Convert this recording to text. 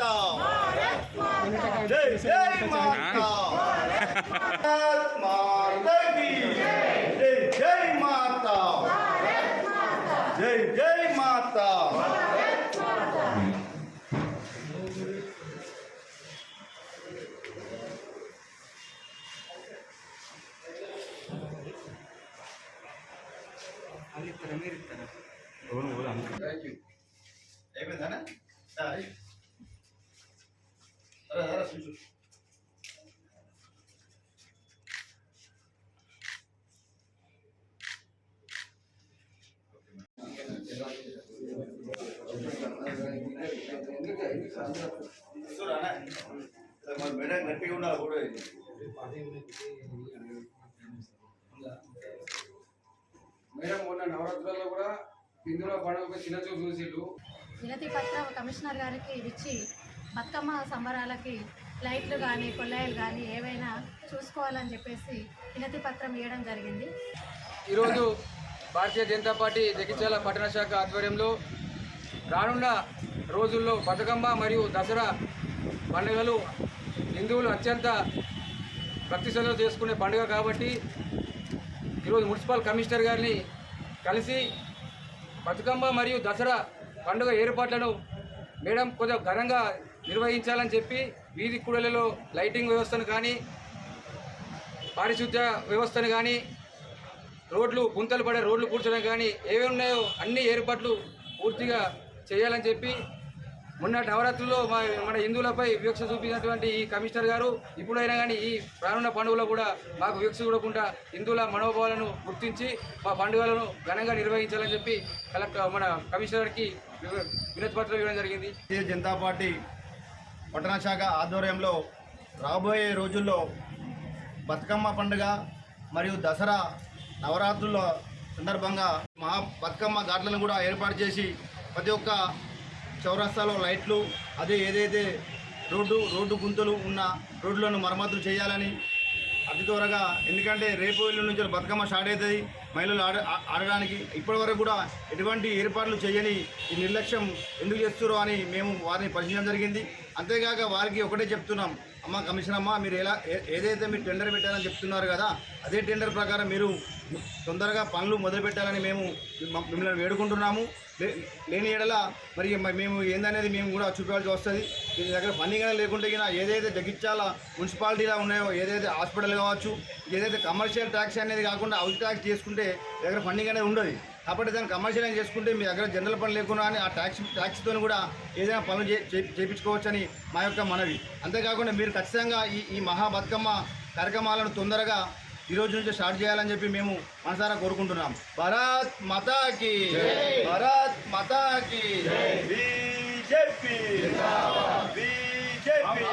మాతా జై జై మాతా మాతకి జై జై మాతా జై జై మాతా ಅಲ್ಲಿ ಇರ್ತಾರ ಅವ್ರು ಓದ ಥ್ಯಾಂಕ್ ಯು అయిపోయింದಾನೆ మేడం గట్టిగా ఉండాలి కూడా మేడం మొన్న నవరాత్రులలో కూడా హిందువుల పండుగ చిన్న చూపు చూసిళ్ళు వినతి పత్రం కమిషనర్ గారికి ఇచ్చి బతుకమ్మ సంబరాలకి లైట్లు కానీ కొల్లాయిలు కానీ ఏవైనా చూసుకోవాలని చెప్పేసి వినతి పత్రం ఇవ్వడం జరిగింది. ఈరోజు భారతీయ జనతా పార్టీ జగిత్యాల పట్టణ శాఖ ఆధ్వర్యంలో రానున్న రోజుల్లో బతుకమ్మ మరియు దసరా పండుగలు హిందువులు అత్యంత భక్తి శ్రద్ధలు చేసుకునే పండుగ కాబట్టి ఈరోజు మున్సిపల్ కమిషనర్ గారిని కలిసి బతుకమ్మ మరియు దసరా పండుగ ఏర్పాట్లను మేడం కొంచెం ఘనంగా నిర్వహించాలని చెప్పి వీధి కూడలలో లైటింగ్ వ్యవస్థను కానీ పారిశుద్ధ్య వ్యవస్థను కానీ రోడ్లు గుంతలు పడే రోడ్లు కూర్చోడం కానీ ఏవి ఉన్నాయో అన్ని ఏర్పాట్లు పూర్తిగా చేయాలని చెప్పి మొన్న నవరాత్రుల్లో మా మన హిందువులపై వివక్ష చూపినటువంటి ఈ కమిషనర్ గారు ఇప్పుడైనా కానీ ఈ ప్రారంభ పండుగలో కూడా మాకు వివక్ష చూడకుండా హిందువుల మనోభావాలను గుర్తించి మా పండుగలను ఘనంగా నిర్వహించాలని చెప్పి కలెక్టర్ మన కమిషనర్కి వివ- వినతి పత్రం ఇవ్వడం జరిగింది. భారతీయ జనతా పార్టీ పట్టణ శాఖ ఆధ్వర్యంలో రాబోయే రోజుల్లో బతుకమ్మ పండుగ మరియు దసరా నవరాత్రుల సందర్భంగా మహా బతుకమ్మ ఘాట్లను కూడా ఏర్పాటు చేసి ప్రతి ఒక్క చౌరస్తాలో లైట్లు అదే ఏదైతే రోడ్డు రోడ్డు గుంతలు ఉన్న రోడ్లను మరమ్మతులు చేయాలని అతి త్వరగా ఎందుకంటే రేపు ఎల్లుండి నుంచి బతుకమ్మ స్టార్ట్ అవుతుంది మహిళలు ఆడ ఆడడానికి. ఇప్పటివరకు కూడా ఎటువంటి ఏర్పాట్లు చేయని ఈ నిర్లక్ష్యం ఎందుకు చేస్తున్నారో అని మేము వారిని పరిశీలించడం జరిగింది. అంతేకాక వారికి ఒకటే చెప్తున్నాం అమ్మ కమిషన్ అమ్మ మీరు ఎలా ఏదైతే మీరు టెండర్ పెట్టారని చెప్తున్నారు కదా అదే టెండర్ ప్రకారం మీరు తొందరగా పనులు మొదలు పెట్టాలని మేము మిమ్మల్ని వేడుకుంటున్నాము. లే- లేని ఏడల మరి మేము ఏందనేది మేము కూడా చూపించాల్సి వస్తుంది. దీని దగ్గర ఫండింగ్ అనేది లేకుంటే ఏదైతే జగిత్యాల మున్సిపాలిటీలో ఉన్నాయో ఏదైతే హాస్పిటల్ కావచ్చు ఏదైతే కమర్షియల్ ట్యాక్స్ అనేది కాకుండా హౌస్ ట్యాక్స్ చేసుకుంటే దగ్గర ఫండింగ్ అనేది ఉండదు. కాబట్టి దాన్ని కమర్షియలైజ్ చేసుకుంటే మీ దగ్గర జనరల్ పని లేకుండా అని ఆ ట్యాక్స్ ట్యాక్స్తో కూడా ఏదైనా పనులు చేయించుకోవచ్చని మా యొక్క మనవి. అంతేకాకుండా మీరు ఖచ్చితంగా ఈ ఈ మహా బతుకమ్మ కార్యక్రమాలను తొందరగా ఈరోజు నుంచి స్టార్ట్ చేయాలని చెప్పి మేము మనసారా కోరుకుంటున్నాం. భరత్ మతాకి భరత్ మతాకి బీజేపీ బీజేపీ